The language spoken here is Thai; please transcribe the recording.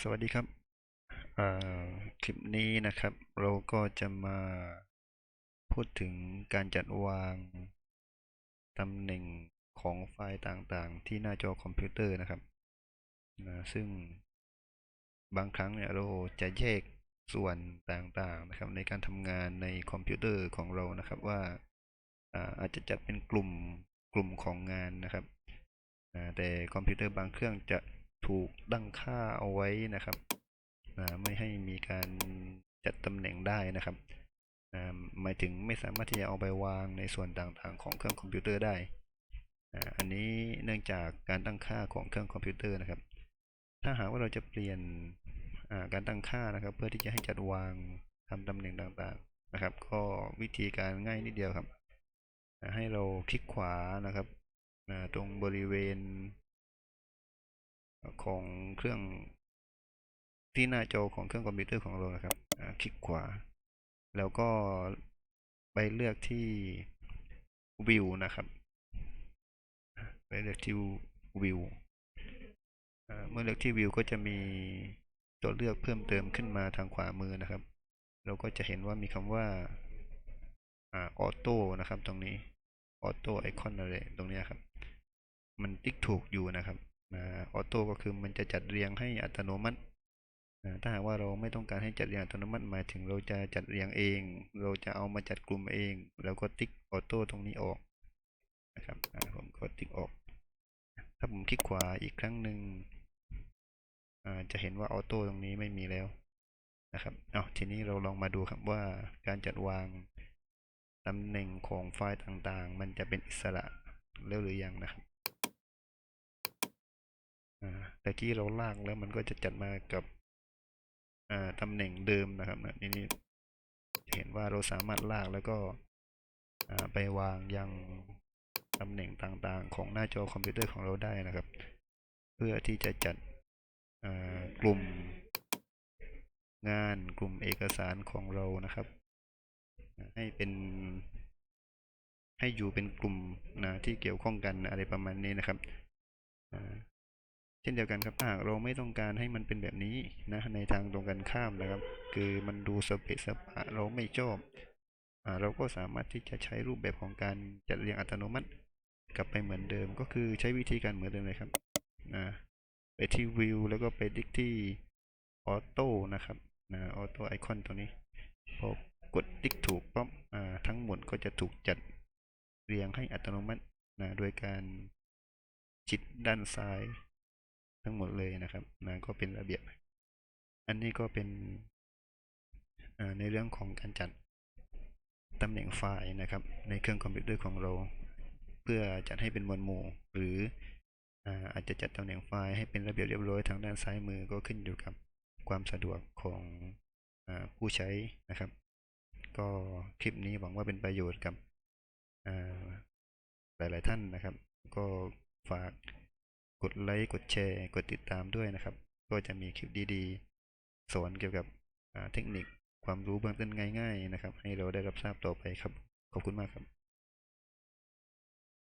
สวัสดีครับคลิปนี้นะครับ เราก็จะมาพูดถึงการจัดวางตำแหน่งของไฟล์ต่างๆ ที่หน้าจอคอมพิวเตอร์นะครับนะซึ่งบางครั้งเนี่ยเราจะแยกส่วนต่างๆนะครับ ในการทำงานในคอมพิวเตอร์ของเรานะครับว่าอาจจะจัดเป็นกลุ่มกลุ่มของงานนะครับแต่คอมพิวเตอร์บางเครื่องจะ ถูกตั้งค่าเอาไว้นะครับอ่าไม่ให้มีการจัดตำแหน่งได้นะครับหมายถึงไม่สามารถที่จะเอาไปวางในส่วนต่างๆ ของเครื่องคอมพิวเตอร์ได้อ่าอันนี้เนื่องจากการตั้งค่าของเครื่องคอมพิวเตอร์นะครับ ถ้าหากว่าเราจะเปลี่ยนการตั้งค่านะครับ เพื่อที่จะให้จัดวางทำตำแหน่งต่างๆนะครับ ก็วิธีการง่ายนิดเดียวครับ ให้เราคลิกขวานะครับตรงบริเวณ ของเครื่องที่หน้าจอของเครื่องคอมพิวเตอร์ของเรานะครับคลิกขวา แล้วก็ไปเลือกที่ View นะครับไปเลือกที่ View อ่าเมื่อเลือกที่ View ก็จะมีตัวเลือกเพิ่มเติมขึ้นมาทางขวามือนะครับ เราก็จะเห็นว่ามีคำว่าออโต้นะครับ ตรงนี้ออโต้ไอคอนอะไรตรงนี้ครับ มันติ๊กถูกอยู่นะครับ ออโต้ก็คือมันจะจัดเรียงให้อัตโนมัติถ้าหากว่าเราไม่ต้องการให้จัดเรียงอัตโนมัติหมายถึงเราจะจัดเรียงเอง เราจะเอามาจัดกลุ่มเอง แล้วก็ติ๊กออโต้ตรงนี้ออกนะครับอ่าผมก็ติ๊กออก ถ้าผมคลิกขวาอีกครั้งหนึ่งจะเห็นว่าออโต้ตรงนี้ไม่มีแล้วนะครับเอาทีนี้เราลองมาดูครับว่าการจัดวางตำแหน่งของไฟล์ต่างๆ มันจะเป็นอิสระแล้วหรือยังนะครับ แต่ที่เราลากแล้วมันก็จะจัดมากับอ่าตำแหน่งเดิมนะครับนะนี่นี่เห็นว่าเราสามารถลากแล้วก็อ่าไปวางยังตำแหน่งต่างๆ ของหน้าจอคอมพิวเตอร์ของเราได้นะครับ เพื่อที่จะจัดกลุ่มงานกลุ่มเอกสารของเรานะครับ ให้เป็น ให้อยู่เป็นกลุ่มนะที่เกี่ยวข้องกันอะไรประมาณนี้นะครับ เช่นเดียวกันครับถ้าหากเราไม่ต้องการให้มันเป็นแบบนี้นะในทางตรงกันข้ามนะครับ คือมันดูสเปะสปะเราไม่ชอบอ่าเราก็สามารถที่จะใช้รูปแบบของการจัดเรียงอัตโนมัติ กลับไปเหมือนเดิม ก็คือใช้วิธีการเหมือนเดิมเลยครับนะไปที่วิวแล้วก็ไปดิกที่ออโต้นะครับนะออโต้ไอคอนตัวนี้พอกดติ๊กถูกปั๊บอ่าทั้งหมดก็จะถูกจัดเรียงให้อัตโนมัตินะโดยการจิดด้านซ้าย ทั้งหมดเลยนะครับนะก็เป็นระเบียบ อันนี้ก็เป็นในเรื่องของการจัดตำแหน่งไฟล์นะครับ ในเครื่องคอมพิวเตอร์ของเรา เพื่อจัดให้เป็นหมวดหมู่ หรืออาจจะจัดตำแหน่งไฟล์ให้เป็นระเบียบเรียบร้อยทางด้านซ้ายมือก็ขึ้นอยู่กับความสะดวกของอผู้ใช้นะครับ ก็คลิปนี้หวังว่าเป็นประโยชน์กับหลาย ๆ ท่านนะครับ ก็ฝาก กดไลค์กดแชร์กดติดตามด้วยนะครับ ก็จะมีคลิปดีๆ สอนเกี่ยวกับเทคนิคความรู้เบื้องต้นง่าย ๆ นะครับ ให้เราได้รับทราบต่อไปครับ ขอบคุณมากครับ